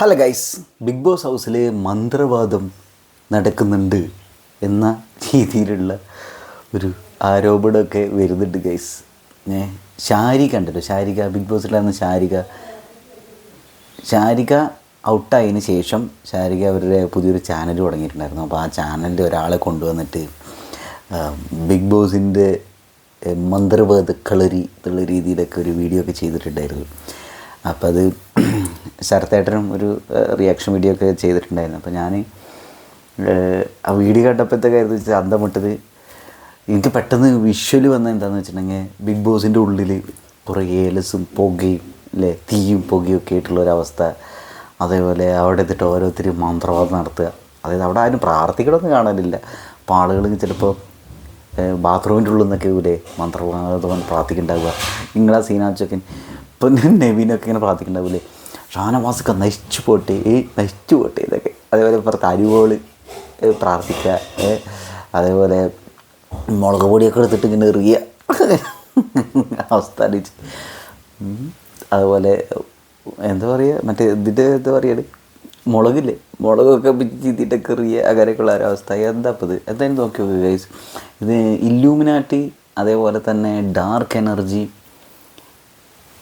Hello guys big boss ഹൗസിലെ മന്ത്രവാദം നടക്കുന്നുണ്ട് എന്ന രീതിയിലുള്ള ഒരു ആരോപണമൊക്കെ വരുന്നുണ്ട് ഗൈസ്. ഏ ശാരിക ഉണ്ടല്ലോ. ശാരിക ബിഗ് ബോസിലായിരുന്ന ശാരിക. ശാരിക ഔട്ടായതിന് ശേഷം ശാരിക അവരുടെ പുതിയൊരു ചാനൽ തുടങ്ങിയിട്ടുണ്ടായിരുന്നു. അപ്പോൾ ആ ചാനലിൽ ഒരാളെ കൊണ്ടുവന്നിട്ട് ബിഗ് ബോസിന്റെ മന്ത്രവാദ കളരി എന്നുള്ള രീതിയിലൊക്കെ ഒരു വീഡിയോ ഒക്കെ ചെയ്തിട്ടുണ്ടായിരുന്നു. അപ്പോൾ അത് ശരത്തേട്ടനും ഒരു റിയാക്ഷൻ വീഡിയോ ഒക്കെ ചെയ്തിട്ടുണ്ടായിരുന്നു. അപ്പോൾ ഞാൻ ആ വീഡിയോ കണ്ടപ്പോഴത്തേക്കായിരുന്നു വെച്ചാൽ അന്തം വിട്ടത് എനിക്ക് പെട്ടെന്ന് വിഷ്വൽ വന്നത് എന്താണെന്ന് വെച്ചിട്ടുണ്ടെങ്കിൽ ബിഗ് ബോസിന്റെ ഉള്ളിൽ കുറേ ഏലസും പുകയും അല്ലേ തീയും പുകയും ഒക്കെ ആയിട്ടുള്ള ഒരവസ്ഥ അതേപോലെ അവിടെ എത്തിയിട്ട് ഓരോരുത്തർ മന്ത്രവാദം നടത്തുക. അതായത് അവിടെ ആരും പ്രാർത്ഥിക്കണമെന്ന് കാണാനില്ല അപ്പോൾ ആളുകൾ ചിലപ്പോൾ ബാത്റൂമിന്റെ ഉള്ളിൽ നിന്നൊക്കെ ഇവിടെ മന്ത്രവാദം പ്രാർത്ഥിക്കുന്നുണ്ടാവുക. നിങ്ങളാ സീനാച്ചൊക്കെ ഇപ്പം നെവിനൊക്കെ ഇങ്ങനെ പ്രാർത്ഥിക്കുന്നുണ്ടാവില്ലേ ഷാനവാസൊക്കെ നശിച്ചു പോട്ടെ ഈ നശിച്ചു പോട്ടെ ഇതൊക്കെ അതേപോലെ ഇപ്പുറത്ത് അരിവോൾ ഏ, പ്രാർത്ഥിക്കുക അതേപോലെ മുളക് പൊടിയൊക്കെ എടുത്തിട്ട് ഇങ്ങനെ എറിയുക അവസ്ഥ അടിച്ച്. അതുപോലെ എന്താ പറയുക മറ്റേ ഇതിന്റെ എന്താ പറയുക മുളകില്ലേ? മുളകൊക്കെ ചീത്തിയിട്ടൊക്കെ എറിയുക അങ്ങനെയൊക്കെയുള്ള ഒരവസ്ഥ എന്താ അപ്പോൾ ഇത് എന്തായാലും നോക്കി നോക്കുക ഗൈസ് ഇത് ഇല്ലൂമിനാറ്റി അതേപോലെ തന്നെ ഡാർക്ക് എനർജി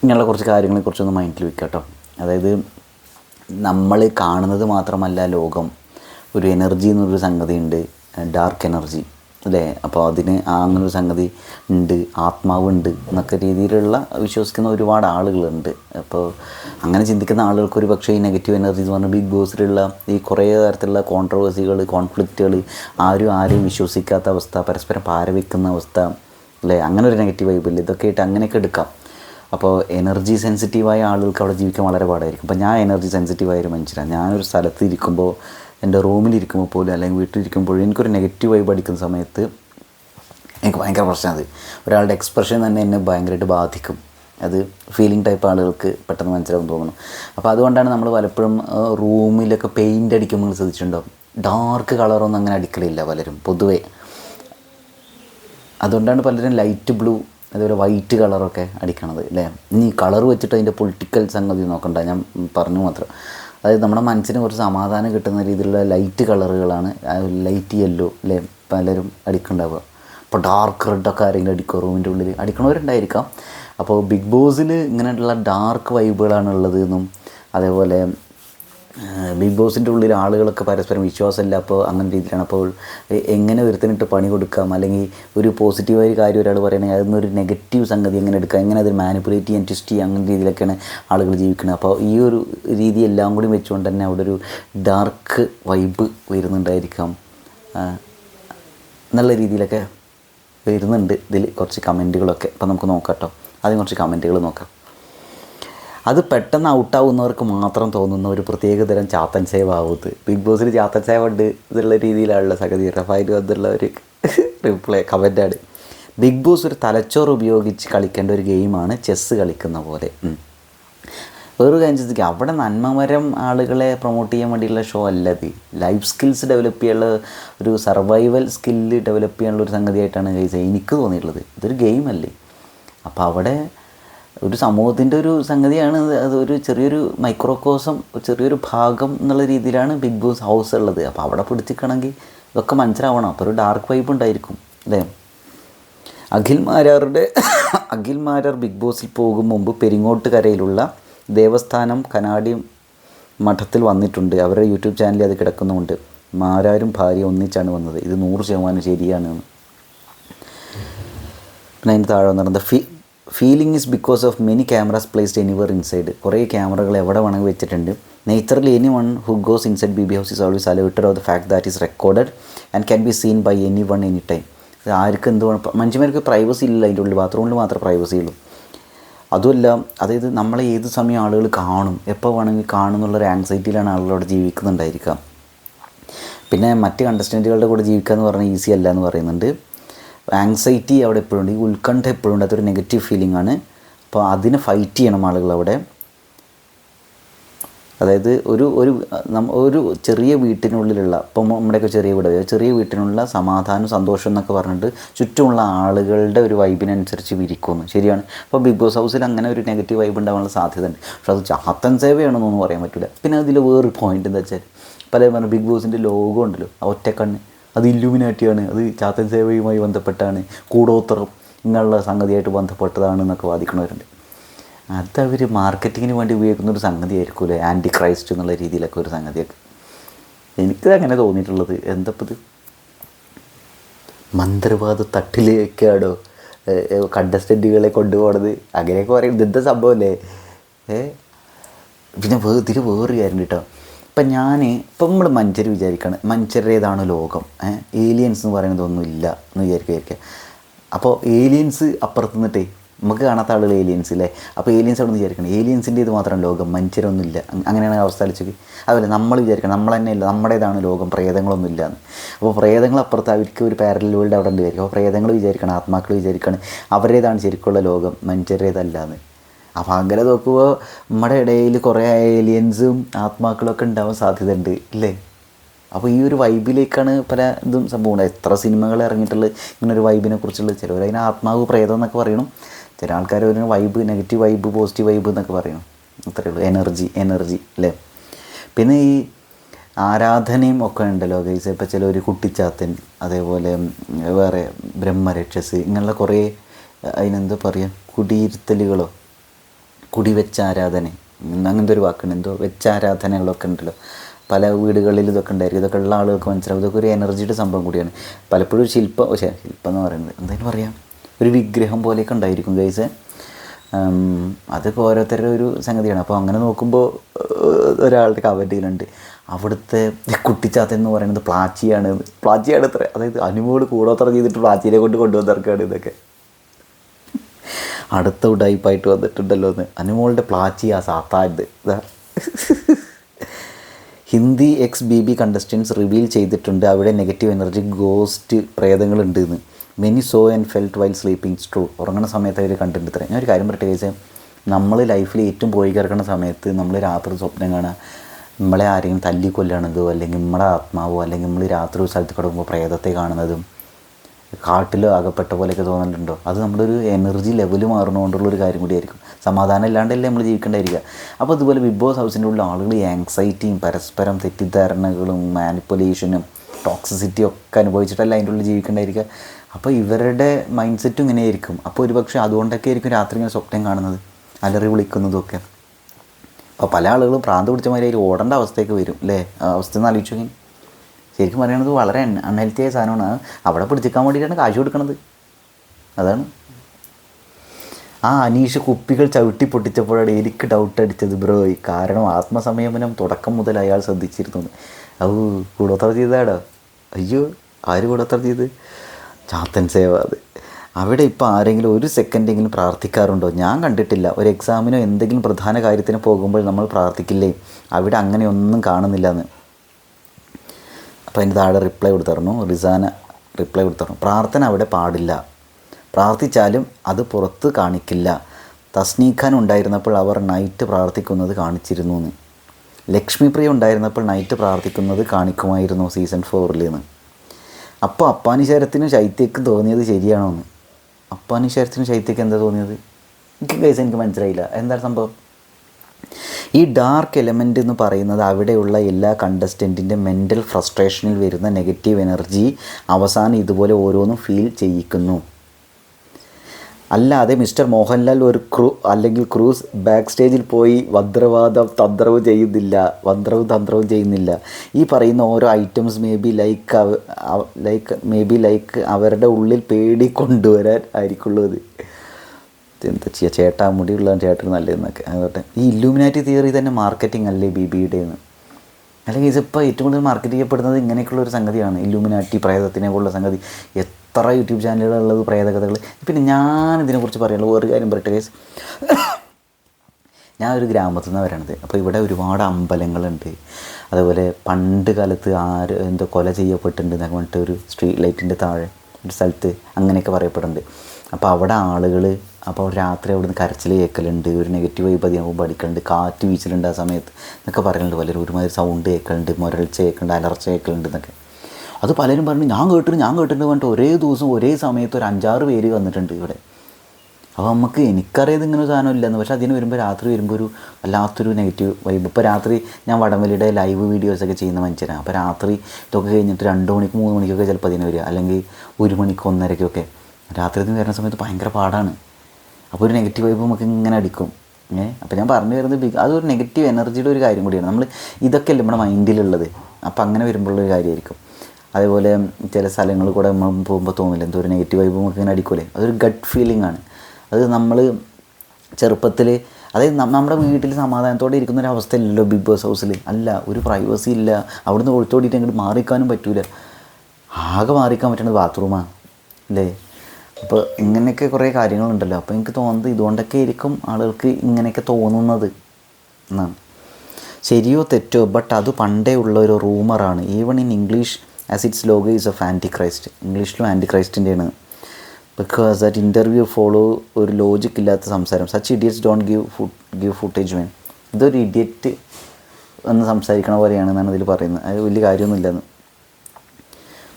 ഇങ്ങനെയുള്ള കുറച്ച് കാര്യങ്ങളെക്കുറിച്ചൊന്ന് മൈൻഡിൽ വയ്ക്കാം കേട്ടോ. അതായത് നമ്മൾ കാണുന്നത് മാത്രമല്ല ലോകം. ഒരു എനർജി എന്നൊരു സംഗതി ഉണ്ട് ഡാർക്ക് എനർജി അല്ലേ? അപ്പോൾ അതിന് അങ്ങനൊരു സംഗതി ഉണ്ട് ആത്മാവുണ്ട് എന്നൊക്കെ രീതിയിലുള്ള വിശ്വസിക്കുന്ന ഒരുപാട് ആളുകളുണ്ട്. അപ്പോൾ അങ്ങനെ ചിന്തിക്കുന്ന ആളുകൾക്ക് ഒരു പക്ഷേ ഈ നെഗറ്റീവ് എനർജി എന്ന് പറഞ്ഞാൽ ബിഗ് ബോസിലുള്ള ഈ കുറേ തരത്തിലുള്ള കോൺട്രവേഴ്സികൾ കോൺഫ്ലിക്റ്റുകൾ ആരും ആരെയും വിശ്വസിക്കാത്ത അവസ്ഥ പരസ്പരം പാരവെക്കുന്ന അവസ്ഥ അല്ലേ? അങ്ങനെ ഒരു നെഗറ്റീവ് വൈബില്ല ഇതൊക്കെ ആയിട്ട് അങ്ങനെയൊക്കെ എടുക്കാം. അപ്പോൾ എനർജി സെൻസിറ്റീവായ ആളുകൾക്ക് അവിടെ ജീവിക്കാൻ വളരെ പാടായിരിക്കും. അപ്പോൾ ഞാൻ എനർജി സെൻസിറ്റീവായ ഒരു മനുഷ്യനാണ്. ഞാനൊരു സ്ഥലത്ത് ഇരിക്കുമ്പോൾ എന്റെ റൂമിലിരിക്കുമ്പോൾ പോലും അല്ലെങ്കിൽ വീട്ടിലിരിക്കുമ്പോഴും എനിക്കൊരു നെഗറ്റീവ് വൈബ് അടിക്കുന്ന സമയത്ത് എനിക്ക് ഭയങ്കര പ്രശ്നമാണ് ഒരാളുടെ എക്സ്പ്രഷൻ തന്നെ എന്നെ ഭയങ്കരമായിട്ട് ബാധിക്കും. അത് ഫീലിംഗ് ടൈപ്പ് ആളുകൾക്ക് പെട്ടെന്ന് മനസ്സിലാവും തോന്നുന്നു. അപ്പോൾ അതുകൊണ്ടാണ് നമ്മൾ പലപ്പോഴും റൂമിലൊക്കെ പെയിന്റ് അടിക്കുമ്പോൾ ശ്രദ്ധിച്ചിട്ടുണ്ടാവും. ഡാർക്ക് കളറൊന്നും അങ്ങനെ അടിക്കലില്ല പലരും പൊതുവേ. അതുകൊണ്ടാണ് പലരും ലൈറ്റ് ബ്ലൂ അതുപോലെ വൈറ്റ് കളറൊക്കെ അടിക്കണത് അല്ലേ ഇനി കളർ വെച്ചിട്ട് അതിന്റെ പൊളിറ്റിക്കൽ സംഗതി നോക്കണ്ട ഞാൻ പറഞ്ഞു മാത്രം. അതായത് നമ്മുടെ മനസ്സിന് കുറച്ച് സമാധാനം കിട്ടുന്ന രീതിയിലുള്ള ലൈറ്റ് കളറുകളാണ് ലൈറ്റ് യെല്ലോ അല്ലേ പലരും അടിക്കണ്ടാവുക. അപ്പോൾ ഡാർക്ക് റെഡൊക്കെ ആരെങ്കിലും അടിക്കുക റൂമിന്റെ ഉള്ളിൽ അടിക്കണവരുണ്ടായിരിക്കാം. അപ്പോൾ ബിഗ് ബോസിൽ ഇങ്ങനെയുള്ള ഡാർക്ക് വൈബുകളാണ് ഉള്ളത് എന്നും അതേപോലെ ബിഗ് ബോസിന്റെ ഉള്ളിൽ ആളുകളൊക്കെ പരസ്പരം വിശ്വാസമില്ല അപ്പോൾ അങ്ങനെ രീതിയിലാണ്. അപ്പോൾ എങ്ങനെ ഒരുത്തനിട്ട് പണി കൊടുക്കാം? അല്ലെങ്കിൽ ഒരു പോസിറ്റീവായ കാര്യം ഒരാൾ പറയുകയാണെങ്കിൽ അതിൽ നിന്നൊരു നെഗറ്റീവ് സംഗതി എങ്ങനെ എടുക്കാം? എങ്ങനെ അത് മാനിപ്പുലേറ്റ് ചെയ്യാൻ ട്വിസ്റ്റ് ചെയ്യാം അങ്ങനെ രീതിയിലൊക്കെയാണ് ആളുകൾ ജീവിക്കുന്നത്. അപ്പോൾ ഈ ഒരു രീതി എല്ലാം കൂടി വെച്ചുകൊണ്ട് തന്നെ അവിടെ ഒരു ഡാർക്ക് വൈബ് വരുന്നുണ്ടായിരിക്കാം. നല്ല രീതിയിലൊക്കെ വരുന്നുണ്ട് ഇതിൽ കുറച്ച് കമന്റുകളൊക്കെ. അപ്പോൾ നമുക്ക് നോക്കാം കേട്ടോ. ആദ്യം കുറച്ച് കമന്റുകൾ നോക്കാം. അത് പെട്ടെന്ന് ഔട്ടാവുന്നവർക്ക് മാത്രം തോന്നുന്ന ഒരു പ്രത്യേകതരം ചാത്തൻ സേവ ആവുന്നത് ബിഗ് ബോസിൽ ചാത്തൻ സേവ് ഉണ്ട് എന്നുള്ള രീതിയിലുള്ള സഗതി റഫായിൽ വന്നുള്ള ഒരു റിപ്ലൈ കമന്റാണ് ബിഗ് ബോസ് ഒരു തലച്ചോറ് ഉപയോഗിച്ച് കളിക്കേണ്ട ഒരു ഗെയിമാണ് ചെസ്സ് കളിക്കുന്ന പോലെ. വേറൊരു കാര്യം ചിന്തിക്കുക അവിടെ നന്മമരം ആളുകളെ പ്രൊമോട്ട് ചെയ്യാൻ വേണ്ടിയുള്ള ഷോ അല്ല ഇത്. ലൈഫ് സ്കിൽസ് ഡെവലപ്പ് ചെയ്യാനുള്ള ഒരു സർവൈവൽ സ്കില്ല് ഡെവലപ്പ് ചെയ്യാനുള്ള ഒരു സംഗതിയായിട്ടാണ് എനിക്ക് തോന്നിയിട്ടുള്ളത്. ഇതൊരു ഗെയിമല്ലേ അപ്പോൾ അവിടെ ഒരു സമൂഹത്തിന്റെ ഒരു സംഗതിയാണ് അത്. ഒരു ചെറിയൊരു മൈക്രോക്കോസം ചെറിയൊരു ഭാഗം എന്നുള്ള രീതിയിലാണ് ബിഗ് ബോസ് ഹൗസ് ഉള്ളത്. അപ്പോൾ അവിടെ പിടിച്ചിക്കണമെങ്കിൽ ഇതൊക്കെ മനസ്സിലാവണം. അപ്പോൾ ഒരു ഡാർക്ക് വൈബ് ഉണ്ടായിരിക്കും അല്ലേ? അഖിൽ മാരാറുടെ അഖിൽ മാരാർ ബിഗ് ബോസിൽ പോകും മുമ്പ് പെരിങ്ങോട്ട് കരയിലുള്ള ദേവസ്ഥാനം കനാടി മഠത്തിൽ വന്നിട്ടുണ്ട്. അവരുടെ യൂട്യൂബ് ചാനലിൽ അത് കിടക്കുന്നുമുണ്ട് മാരാരും ഭാര്യ ഒന്നിച്ചാണ് വന്നത്. ഇത് നൂറ് ശതമാനം ശരിയാണ്. പിന്നെ അതിന് താഴെ വന്നിട്ടുണ്ട്. Fee feeling is because of many cameras placed anywhere inside കുറേ ക്യാമറകൾ എവിടെ വേണമെങ്കിൽ വെച്ചിട്ടുണ്ട്. നെയ്ത്തറിൽ any one who goes inside B B house is always elevated of the fact that is recorded and can be seen by any one any time ആർക്കും എന്ത് വേണം? മനുഷ്യന്മാർക്ക് privacy ഇല്ല അതിന്റെ ഉള്ളിൽ. ബാത്റൂമിൽ മാത്രമേ പ്രൈവസി ഉള്ളൂ. അതുമല്ല അതായത് നമ്മളെ ഏത് സമയം ആളുകൾ കാണും എപ്പോൾ വേണമെങ്കിൽ കാണും എന്നുള്ളൊരു ആങ്സൈറ്റിയിലാണ് ആളുകളോട് ജീവിക്കുന്നുണ്ടായിരിക്കാം പിന്നെ മറ്റ് കണ്ടസ്റ്റന്റുകളുടെ കൂടെ ജീവിക്കുക എന്ന് പറഞ്ഞാൽ ഈസി അല്ല എന്ന് പറയുന്നുണ്ട്. ആങ്സൈറ്റി അവിടെ എപ്പോഴും ഉണ്ട് ഈ ഉത്കണ്ഠ എപ്പോഴും ഉണ്ട് അതൊരു നെഗറ്റീവ് ഫീലിംഗ് ആണ്. അപ്പോൾ അതിനെ ഫൈറ്റ് ചെയ്യണം ആളുകൾ അവിടെ. അതായത് ഒരു ഒരു ഒരു ചെറിയ വീട്ടിനുള്ളിലുള്ള ഇപ്പം നമ്മുടെയൊക്കെ ചെറിയ വീട് ചെറിയ വീട്ടിനുള്ള സമാധാനം സന്തോഷം എന്നൊക്കെ പറഞ്ഞിട്ട് ചുറ്റുമുള്ള ആളുകളുടെ ഒരു വൈബിനനുസരിച്ച് വിരിക്കുന്നു ശരിയാണ്. അപ്പോൾ ബിഗ് ബോസ് ഹൗസിൽ അങ്ങനെ ഒരു നെഗറ്റീവ് വൈബ് ഉണ്ടാവാനുള്ള സാധ്യത ഉണ്ട് പക്ഷെ അത് ചാത്തൻ സേവയാണെന്നൊന്നും പറയാൻ പറ്റില്ല പിന്നെ അതിൽ വേറൊരു പോയിന്റ് എന്താ വെച്ചാൽ പല പറഞ്ഞു ബിഗ് ബോസിന്റെ ലോഗോ ഉണ്ടല്ലോ ഒറ്റക്കണ്ണ്. അത് ഇല്ലുമിനാറ്റിയാണ് അത് ചാത്തൻ സേവയുമായി ബന്ധപ്പെട്ടാണ്. കൂടോത്രം ഇങ്ങനെയുള്ള സംഗതിയായിട്ട് ബന്ധപ്പെട്ടതാണ് എന്നൊക്കെ വാദിക്കുന്നവരുണ്ട്. അവർ മാർക്കറ്റിങ്ങിന് വേണ്ടി ഉപയോഗിക്കുന്ന ഒരു സംഗതി ആയിരിക്കുമല്ലേ ആന്റി ക്രൈസ്റ്റ് എന്നുള്ള രീതിയിലൊക്കെ ഒരു സംഗതിയൊക്കെ. എനിക്കത് അങ്ങനെ തോന്നിയിട്ടുള്ളത്. എന്തപ്പത്? മന്ത്രവാദ തട്ടിലേക്കാടോ കണ്ടസ്റ്റന്റുകളെ കൊണ്ടുപോകണത് അങ്ങനെയൊക്കെ പറയുന്നത് എന്താ സംഭവമല്ലേ പിന്നെ വേ ഇതിൽ വേറൊരു കാര്യം കേട്ടോ. ഇപ്പം ഞാൻ ഇപ്പം നമ്മൾ മനുഷ്യർ വിചാരിക്കുകയാണ് മനുഷ്യരുടേതാണ് ലോകം. ഏലിയൻസ് എന്ന് പറയുന്നത് ഒന്നും ഇല്ല എന്ന് വിചാരിക്കുക അപ്പോൾ ഏലിയൻസ് അപ്പുറത്ത് നിന്നിട്ടേ നമുക്ക് കാണാത്ത ആളുകൾ ഏലിയൻസ് അല്ലേ അപ്പോൾ ഏലിയൻസ് അവിടെ വിചാരിക്കണം? ഏലിയൻസിന്റെ ഇത് മാത്രം ലോകം മനുഷ്യരൊന്നും ഇല്ല. അങ്ങനെയാണ് അവസ്ഥ അലിച്ചത് അതുപോലെ നമ്മൾ വിചാരിക്കണം നമ്മൾ തന്നെ ഇല്ല നമ്മുടേതാണ് ലോകം പ്രേതങ്ങളൊന്നും ഇല്ല എന്ന്. അപ്പോൾ പ്രേതങ്ങൾ അപ്പുറത്ത് അവർക്ക് ഒരു പാരലൽ വേൾഡ് അവിടെ ഉണ്ട് വിചാരിക്കും. അപ്പോൾ പ്രേതങ്ങൾ വിചാരിക്കണം ആത്മാക്കൾ വിചാരിക്കണം അവരുടേതാണ് ശരിക്കുള്ള ലോകം മനുഷ്യരുടേതല്ല എന്ന്. അപ്പോൾ അങ്ങനെ നോക്കുമ്പോൾ നമ്മുടെ ഇടയിൽ കുറേ ഏലിയൻസും ആത്മാക്കളൊക്കെ ഉണ്ടാവാൻ സാധ്യതയുണ്ട് ഇല്ലേ? അപ്പോൾ ഈ ഒരു വൈബിലേക്കാണ് പല ഇതും സംഭവം എത്ര സിനിമകൾ ഇറങ്ങിയിട്ടുള്ളത് ഇങ്ങനെ ഒരു വൈബിനെ കുറിച്ചുള്ള ചിലവർ അതിന് ആത്മാവ് പ്രേതം എന്നൊക്കെ പറയണം. ചില ആൾക്കാർ അതിന് vibe negative vibe positive vibe എന്നൊക്കെ പറയണം. അത്രയേ ഉള്ളൂ. എനർജി എനർജി അല്ലേ പിന്നെ ഈ ആരാധനയും ഒക്കെ ഉണ്ടല്ലോ ഗൈസ് ഇപ്പോൾ ചിലർ കുട്ടിച്ചാത്തൻ അതേപോലെ വേറെ ബ്രഹ്മരക്ഷസ് ഇങ്ങനെയുള്ള കുറേ അതിനെന്താ പറയുക കുടിയിരുത്തലുകളോ കുടിവെച്ച ആരാധന ഉം, അങ്ങനത്തെ ഒരു വാക്കുണ്ട്. എന്തോ വെച്ച ആരാധനകളൊക്കെ ഉണ്ടല്ലോ. പല വീടുകളിൽ ഇതൊക്കെ ഉണ്ടായിരിക്കും ഇതൊക്കെ ഉള്ള ആളുകൾക്ക് മനസ്സിലാവും. ഇതൊക്കെ ഒരു എനർജിയുടെ സംഭവം കൂടിയാണ്. പലപ്പോഴും ശില്പം പക്ഷേ ശില്പം എന്ന് പറയുന്നത് എന്തായാലും പറയാം. ഒരു വിഗ്രഹം പോലെയൊക്കെ ഉണ്ടായിരിക്കും ഗൈസ് അതൊക്കെ ഓരോരുത്തരുടെ ഒരു സംഗതിയാണ്. അപ്പോൾ അങ്ങനെ നോക്കുമ്പോൾ ഒരാളുടെ കവറ്റയിലുണ്ട് അവിടുത്തെ കുട്ടിച്ചാത്ത എന്ന് പറയുന്നത് പ്ലാച്ചിയാണ്. പ്ലാച്ചിയാണ് അത്ര. അതായത് അനുമോട് കൂടോത്ര ചെയ്തിട്ട് പ്ലാച്ചിനെ കൊണ്ട് കൊണ്ടുവന്നിറക്കുകയാണ് ഇതൊക്കെ. അടുത്ത ഉടായ്പായിട്ട് വന്നിട്ടുണ്ടല്ലോ എന്ന്. അനുമോളുടെ പ്ലാച്ചി ആ സാത്താത് Hindi ex B B contestants reveal ചെയ്തിട്ടുണ്ട്. അവിടെ നെഗറ്റീവ് എനർജി ഗോസ്റ്റ് പ്രേതങ്ങളുണ്ട് എന്ന്. Many so and felt while sleeping true ഉറങ്ങുന്ന സമയത്ത് അവർ കണ്ടിട്ടുണ്ട് ഇത്ര ഞാൻ ഒരു കാര്യം പറയട്ടെ ചോദിച്ചാൽ നമ്മൾ ലൈഫിൽ ഏറ്റവും പോയി കിടക്കുന്ന സമയത്ത് നമ്മൾ രാത്രി സ്വപ്നം കാണുക നമ്മളെ ആരെങ്കിലും തല്ലിക്കൊല്ലണതോ അല്ലെങ്കിൽ നമ്മളെ ആത്മാവോ അല്ലെങ്കിൽ നമ്മൾ രാത്രി ഒരു സ്ഥലത്ത് കിടക്കുമ്പോൾ പ്രേതത്തെ കാണുന്നതും കാട്ടിൽ അകപ്പെട്ട പോലെയൊക്കെ തോന്നിയിട്ടുണ്ടോ അത് നമ്മുടെ ഒരു എനർജി ലെവൽ മാറുന്നതുകൊണ്ടുള്ള ഒരു കാര്യം കൂടിയായിരിക്കും. സമാധാനം ഇല്ലാണ്ടല്ലേ നമ്മൾ ജീവിക്കേണ്ടായിരിക്കുക. അപ്പോൾ അതുപോലെ ബിഗ് ബോസ് ഹൗസിന്റെ ഉള്ള ആളുകൾ ആങ്സൈറ്റിയും പരസ്പരം തെറ്റിദ്ധാരണകളും മാനിപ്പുലേഷനും ടോക്സിസിറ്റിയും ഒക്കെ അനുഭവിച്ചിട്ടല്ല അതിന്റെ ഉള്ളിൽ ജീവിക്കേണ്ടായിരിക്കുക. അപ്പോൾ ഇവരുടെ മൈൻഡ് സെറ്റും ഇങ്ങനെയായിരിക്കും. അപ്പോൾ ഒരു പക്ഷേ അതുകൊണ്ടൊക്കെ ആയിരിക്കും രാത്രി ഇങ്ങനെ സ്വപ്നം കാണുന്നത് അലറി വിളിക്കുന്നതും ഒക്കെ അപ്പോൾ പല ആളുകളും പ്രാന്ത് പിടിച്ച മാതിരി ഓടേണ്ട അവസ്ഥയൊക്കെ വരും അല്ലേ അവസ്ഥ എന്ന് ആലോചിച്ചു ശരിക്കും പറയുന്നത് വളരെ അൺഹെൽത്തിയായ സാധനമാണ്. അവിടെ പിടിച്ചിക്കാൻ വേണ്ടിയിട്ടാണ് കാശ് കൊടുക്കണത്. അതാണ്. ആ അനീഷ് കുപ്പികൾ ചവിട്ടി പൊട്ടിച്ചപ്പോഴാണ് എനിക്ക് ഡൗട്ട് അടിച്ചത് ബ്രോ കാരണം ആത്മസംയമനം തുടക്കം മുതൽ അയാൾ ശ്രദ്ധിച്ചിരുന്നു ഔ കൂടോത്ര ചെയ്താടോ അയ്യോ ആര് കൂടോത്ര ചെയ്ത്? ചാത്തൻ സേവ അത്. അവിടെ ഇപ്പോൾ ആരെങ്കിലും ഒരു സെക്കൻഡെങ്കിലും പ്രാർത്ഥിക്കാറുണ്ടോ? ഞാൻ കണ്ടിട്ടില്ല. ഒരു എക്സാമിനോ എന്തെങ്കിലും പ്രധാന കാര്യത്തിന് പോകുമ്പോൾ നമ്മൾ പ്രാർത്ഥിക്കില്ലേ? അവിടെ അങ്ങനെ ഒന്നും കാണുന്നില്ല എന്ന്. അപ്പോൾ അതിന്റെ താഴെ റിപ്ലൈ കൊടുത്തിരുന്നു. റിസാന റിപ്ലൈ കൊടുത്തിരുന്നു. പ്രാർത്ഥന അവിടെ പാടില്ല. പ്രാർത്ഥിച്ചാലും അത് പുറത്ത് കാണിക്കില്ല. തസ്നീഖാൻ ഉണ്ടായിരുന്നപ്പോൾ അവർ നൈറ്റ് പ്രാർത്ഥിക്കുന്നത് കാണിച്ചിരുന്നു എന്ന് ലക്ഷ്മിപ്രിയ ഉണ്ടായിരുന്നപ്പോൾ നൈറ്റ് പ്രാർത്ഥിക്കുന്നത് കാണിക്കുമായിരുന്നു സീസൺ ഫോറിൽ നിന്ന് അപ്പോൾ അപ്പാനിശരത്തിനും ശൈത്യക്കും തോന്നിയത് ശരിയാണോ എന്ന് അപ്പാനിശരത്തിനും ശൈത്യക്ക് എന്താ തോന്നിയത്? എനിക്ക് കേസ് എനിക്ക് മനസ്സിലായില്ല. എന്താണ് സംഭവം? ഈ ഡാർക്ക് എലമെന്റ് എന്ന് പറയുന്നത് അവിടെയുള്ള എല്ലാ കണ്ടസ്റ്റന്റിന്റെ മെന്റൽ ഫ്രസ്ട്രേഷനിൽ വരുന്ന നെഗറ്റീവ് എനർജി അവസാനം ഇതുപോലെ ഓരോന്നും ഫീൽ ചെയ്യിക്കുന്നു. അല്ലാതെ മിസ്റ്റർ മോഹൻലാൽ ഒരു ക്രൂ അല്ലെങ്കിൽ ക്രൂസ് ബാക്ക് സ്റ്റേജിൽ പോയി വന്ത്രവാദം തന്ത്രവും ചെയ്യുന്നില്ല വന്ത്രവും തന്ത്രവും ചെയ്യുന്നില്ല. ഈ പറയുന്ന ഓരോ items may be like like may be like അവരുടെ ഉള്ളിൽ പേടി കൊണ്ടുവരാൻ ആയിരിക്കുള്ളൂ അത് എന്താ ചെയ്യുക ചേട്ടാ മുടിയുള്ള ചേട്ടൻ നല്ലതെന്നൊക്കെ. അതുകൊണ്ട് ഈ ഇല്ലൂമിനാറ്റി തിയറി തന്നെ മാർക്കറ്റിംഗ് അല്ലേ ബി ബിയുടെ എന്ന്? അല്ലെങ്കിൽ ഇതിപ്പോൾ ഏറ്റവും കൂടുതൽ മാർക്കറ്റ് ചെയ്യപ്പെടുന്നത് ഇങ്ങനെയൊക്കെയുള്ള ഒരു സംഗതിയാണ്. ഇല്ലൂമിനാറ്റി പ്രേതത്തിനെ പോലുള്ള സംഗതി. എത്ര യൂട്യൂബ് ചാനലുകളുള്ളത് പ്രേതകഥകൾ പിന്നെ ഞാൻ ഇതിനെക്കുറിച്ച് പറയാനുള്ള ഒരു കാര്യം പറയട്ടെ കേസ് ഞാൻ ഒരു ഗ്രാമത്തിൽ നിന്ന് വരണത്. അപ്പോൾ ഇവിടെ ഒരുപാട് അമ്പലങ്ങളുണ്ട്. അതുപോലെ പണ്ട് കാലത്ത് ആര് എന്തോ കൊല ചെയ്യപ്പെട്ടിട്ടുണ്ട് എന്നൊക്കെ പറഞ്ഞിട്ട് ഒരു സ്ട്രീറ്റ് ലൈറ്റിന്റെ താഴെ ഒരു സ്ഥലത്ത് അങ്ങനെയൊക്കെ പറയപ്പെടുന്നുണ്ട്. അപ്പോൾ അവിടെ ആളുകൾ അപ്പോൾ രാത്രി അവിടുന്ന് കരച്ചിൽ കേൾക്കലുണ്ട് ഒരു നെഗറ്റീവ് വൈബ് അധികം പോകുമ്പോൾ അടിക്കലുണ്ട് കാറ്റ് വീച്ചിലുണ്ട് ആ സമയത്ത് എന്നൊക്കെ പറയുന്നുണ്ട് പലരും. ഒരുമാതിരി സൗണ്ട് കേൾക്കലുണ്ട് മുരൾച്ച കേൾക്കുന്നുണ്ട് അലർച്ച കേൾക്കലുണ്ട് എന്നൊക്കെ. അത് പലരും പറഞ്ഞു ഞാൻ കേട്ടിട്ട് ഞാൻ കേട്ടിട്ടുണ്ട് പറഞ്ഞിട്ട് ഒരേ ദിവസം ഒരേ സമയത്ത് ഒരു അഞ്ചാറ് പേര് വന്നിട്ടുണ്ട് ഇവിടെ. അപ്പോൾ നമുക്ക് എനിക്കറിയത് ഇങ്ങനെ സാധനം ഇല്ലെന്ന്. പക്ഷേ അതിന് വരുമ്പോൾ രാത്രി വരുമ്പോൾ ഒരു വല്ലാത്തൊരു നെഗറ്റീവ് വൈബ് ഇപ്പോൾ രാത്രി ഞാൻ വടംവലിയുടെ ലൈവ് വീഡിയോസൊക്കെ ചെയ്യുന്ന മനുഷ്യനാണ് അപ്പോൾ രാത്രി ഇതൊക്കെ കഴിഞ്ഞിട്ട് രണ്ട് മണിക്ക് മൂന്ന് മണിക്കൊക്കെ ചിലപ്പോൾ അതിന് വരിക. അല്ലെങ്കിൽ ഒരു മണിക്ക് ഒന്നരയ്ക്കൊക്കെ രാത്രി വരുന്ന സമയത്ത് ഭയങ്കര പാടാണ്. അപ്പോൾ ഒരു നെഗറ്റീവ് വൈബ് നമുക്ക് ഇങ്ങനെ അടിക്കും. ഏഹ് അപ്പോൾ ഞാൻ പറഞ്ഞു വരുന്നത് ബിഗ് അതൊരു നെഗറ്റീവ് എനർജിയുടെ ഒരു കാര്യം കൂടിയാണ്. നമ്മൾ ഇതൊക്കെ അല്ലേ നമ്മുടെ മൈൻഡിലുള്ളത് അപ്പോൾ അങ്ങനെ വരുമ്പോഴുള്ളൊരു കാര്യമായിരിക്കും. അതേപോലെ ചില സ്ഥലങ്ങളിൽ കൂടെ നമ്മൾ പോകുമ്പോൾ തോന്നില്ല? എന്തോ ഒരു നെഗറ്റീവ് വൈബ് നമുക്ക് ഇങ്ങനെ അടിക്കൂലേ? അതൊരു ഗട്ട് ഫീലിംഗ് ആണ്. അത് നമ്മൾ ചെറുപ്പത്തിൽ അതായത് നമ്മുടെ വീട്ടിൽ സമാധാനത്തോടെ ഇരിക്കുന്ന ഒരു അവസ്ഥയില്ലല്ലോ ബിഗ് ബോസ് ഹൗസിൽ അല്ല ഒരു പ്രൈവസി ഇല്ല. അവിടുന്ന് ഒഴുത്തോടിയിട്ട് അങ്ങോട്ട് മാറിക്കാനും പറ്റൂല. ആകെ മാറിക്കാൻ പറ്റുന്നത് ബാത്റൂമാണ് അല്ലേ? അപ്പോൾ ഇങ്ങനെയൊക്കെ കുറേ കാര്യങ്ങളുണ്ടല്ലോ. അപ്പോൾ എനിക്ക് തോന്നുന്നത് ഇതുകൊണ്ടൊക്കെ ആയിരിക്കും ആളുകൾക്ക് ഇങ്ങനെയൊക്കെ തോന്നുന്നത് എന്നാണ്. ശരിയോ തെറ്റോ? ബട്ട് അത് പണ്ടേ ഉള്ള ഒരു റൂമറാണ് even in English as its logo is of anti Christ ഇംഗ്ലീഷിലും ആന്റി ക്രൈസ്റ്റിന്റെയാണ് ബിക്കോസ് ദാറ്റ് ഇന്റർവ്യൂ ഫോളോ ഒരു ലോജിക് ഇല്ലാത്ത സംസാരം. Such idiots don't give food give footage when ഇതൊരു ഇഡിയറ്റ് എന്ന് സംസാരിക്കണ പോലെയാണ് എന്നാണ് ഇതിൽ പറയുന്നത്. അത് വലിയ കാര്യമൊന്നുമില്ലെന്ന്.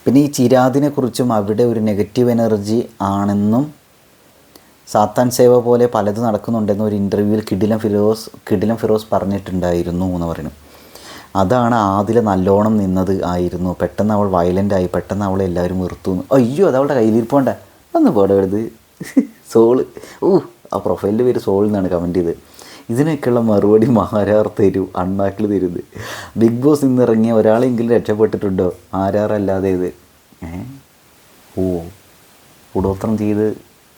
പിന്നെ ഈ ചിരാതിനെ കുറിച്ചും അവിടെ ഒരു നെഗറ്റീവ് എനർജി ആണെന്നും സാത്താൻ സേവ പോലെ പലത് നടക്കുന്നുണ്ടെന്ന് ഒരു ഇന്റർവ്യൂവിൽ കിഡിലം ഫിറോസ് കിഡിലം ഫിറോസ് പറഞ്ഞിട്ടുണ്ടായിരുന്നു എന്ന് പറയുന്നു. അതാണ് ആദില നല്ലോണം നിന്നത് ആയിരുന്നു. പെട്ടെന്ന് അവൾ വയലന്റ് ആയി പെട്ടെന്ന് അവളെ എല്ലാവരും വെറുത്തു. അയ്യോ അത് അവളുടെ കയ്യിലിരിപ്പോണ്ട ഒന്ന് പോടരുത് സോൾ. ഓ ആ പ്രൊഫൈലിന്റെ പേര് സോൾ എന്നാണ് കമന്റ് ചെയ്തത്. ഇതിനൊക്കെയുള്ള മറുപടി മഹാരാർ തരൂ അണ്ണാക്കിൽ തരുത്. ബിഗ് ബോസ് ഇന്നിറങ്ങിയ ഒരാളെങ്കിലും രക്ഷപ്പെട്ടിട്ടുണ്ടോ? ആരാറല്ലാതെ ഇത്? ഓ കൂടോത്രം ചെയ്ത്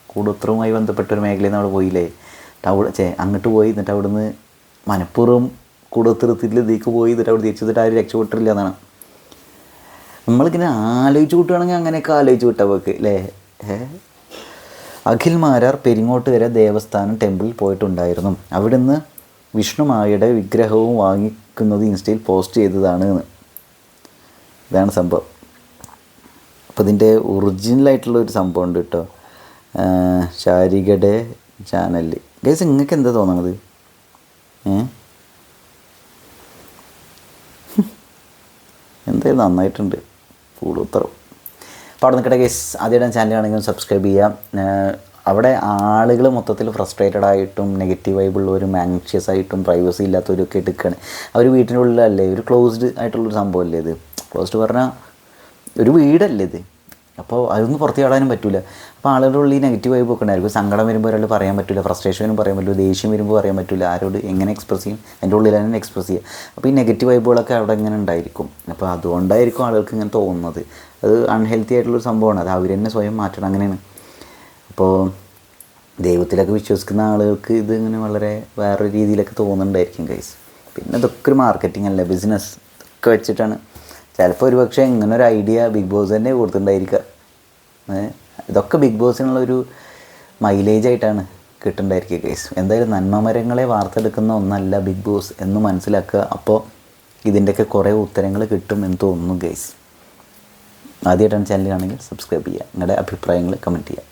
കൂടോത്രവുമായി ബന്ധപ്പെട്ട ഒരു മേഖലയിൽ നിന്ന് അവിടെ പോയില്ലേ? അവിടെ ചേ അങ്ങോട്ട് പോയി എന്നിട്ട് അവിടുന്ന് മനഃപൂർവം കൂടോത്രത്തിൽ ഇതിലേക്ക് പോയി എന്നിട്ട് അവിടെ തിരിച്ചു എന്നിട്ട് ആരും രക്ഷപ്പെട്ടില്ല എന്നാണ്. നമ്മളിങ്ങനെ ആലോചിച്ച് കൂട്ടുകയാണെങ്കിൽ അങ്ങനെയൊക്കെ ആലോചിച്ച് കൂട്ടാ പോക്ക് അല്ലേ ഏ? അഖിൽ മാരാർ വരെ ദേവസ്ഥാനം ടെമ്പിളിൽ പോയിട്ടുണ്ടായിരുന്നു. അവിടുന്ന് വിഷ്ണുമായയുടെ വിഗ്രഹവും വാങ്ങിക്കുന്നത് ഇൻസ്റ്റയിൽ പോസ്റ്റ് ചെയ്തതാണ് ഇതാണ് സംഭവം. അപ്പോൾ ഇതിന്റെ ഒറിജിനലായിട്ടുള്ള ഒരു സംഭവം ഉണ്ട് കേട്ടോ. ശാരികയുടെ ചാനലിൽ ഗൈസ് നിങ്ങൾക്ക് എന്താ തോന്നണത്? എന്തായാലും നന്നായിട്ടുണ്ട്. കൂടുതൽ അപ്പോൾ അവിടെ നിൽക്കട്ടെ ഗൈസ് ആദ്യമായിട്ട് ചാനലാണെങ്കിലും സബ്സ്ക്രൈബ് ചെയ്യാം അവിടെ ആളുകൾ മൊത്തത്തിൽ ഫ്രസ്ട്രേറ്റഡ് ആയിട്ടും നെഗറ്റീവ് വൈബുള്ളവരും ആങ്ഷ്യസ് ആയിട്ടും പ്രൈവസി ഇല്ലാത്തവരും ഒക്കെ എടുക്കുകയാണ് അവർ വീട്ടിന്റെ ഉള്ളിലല്ലേ ഒരു ക്ലോസ്ഡ് ആയിട്ടുള്ളൊരു സംഭവമല്ലേ ഇത്? ക്ലോസ്ഡ് പറഞ്ഞാൽ ഒരു വീടല്ലേ ഇത്? അപ്പോൾ അതൊന്നും പുറത്ത് ചാടാനും പറ്റില്ല അപ്പോൾ ആളുകളുടെ ഉള്ളിൽ നെഗറ്റീവ് വൈബ് ഒക്കെ ഉണ്ടായിരിക്കും സങ്കടം വരുമ്പോൾ ഒരാൾ പറയാൻ പറ്റില്ല ഫ്രസ്ട്രേഷനും പറയാൻ പറ്റില്ല ദേഷ്യം വരുമ്പോൾ പറയാൻ പറ്റില്ല ആരോട് എങ്ങനെ എക്സ്പ്രസ് ചെയ്യും? എന്റെ ഉള്ളിൽ തന്നെ എക്സ്പ്രസ് ചെയ്യുക അപ്പോൾ ഈ നെഗറ്റീവ് വൈബുകളൊക്കെ അവിടെ ഇങ്ങനെ ഉണ്ടായിരിക്കും? അപ്പോൾ അതുകൊണ്ടായിരിക്കും ആളുകൾക്ക് ഇങ്ങനെ തോന്നുന്നത്. അത് അൺഹെൽത്തി ആയിട്ടുള്ളൊരു സംഭവമാണ്. അത് അവർ തന്നെ സ്വയം മാറ്റണം. അങ്ങനെയാണ്. അപ്പോൾ ദൈവത്തിലൊക്കെ വിശ്വസിക്കുന്ന ആളുകൾക്ക് ഇത് ഇങ്ങനെ വളരെ വേറൊരു രീതിയിലൊക്കെ തോന്നുന്നുണ്ടായിരിക്കും ഗൈസ് പിന്നെ ഇതൊക്കെ ഒരു മാർക്കറ്റിംഗ് അല്ല ബിസിനസ് ഇതൊക്കെ വെച്ചിട്ടാണ്. ചിലപ്പോൾ ഒരു പക്ഷേ ഇങ്ങനെ ഒരു ഐഡിയ ബിഗ് ബോസ് തന്നെ കൊടുത്തിട്ടുണ്ടായിരിക്കുക? ഇതൊക്കെ ബിഗ് ബോസിനുള്ള ഒരു മൈലേജ് ആയിട്ടാണ് കിട്ടുന്നുണ്ടായിരിക്കുക കേസ് എന്തായാലും നന്മമരങ്ങളെ വാർത്തെടുക്കുന്ന ഒന്നല്ല ബിഗ് ബോസ് എന്ന് മനസ്സിലാക്കുക. അപ്പോൾ ഇതിന്റെയൊക്കെ കുറേ ഉത്തരങ്ങൾ കിട്ടും എന്ന് തോന്നുന്നു ഗൈസ് ആദ്യമായിട്ടാണ് ചാനൽ ആണെങ്കിൽ സബ്സ്ക്രൈബ് ചെയ്യുക. നിങ്ങളുടെ അഭിപ്രായങ്ങൾ കമന്റ് ചെയ്യുക.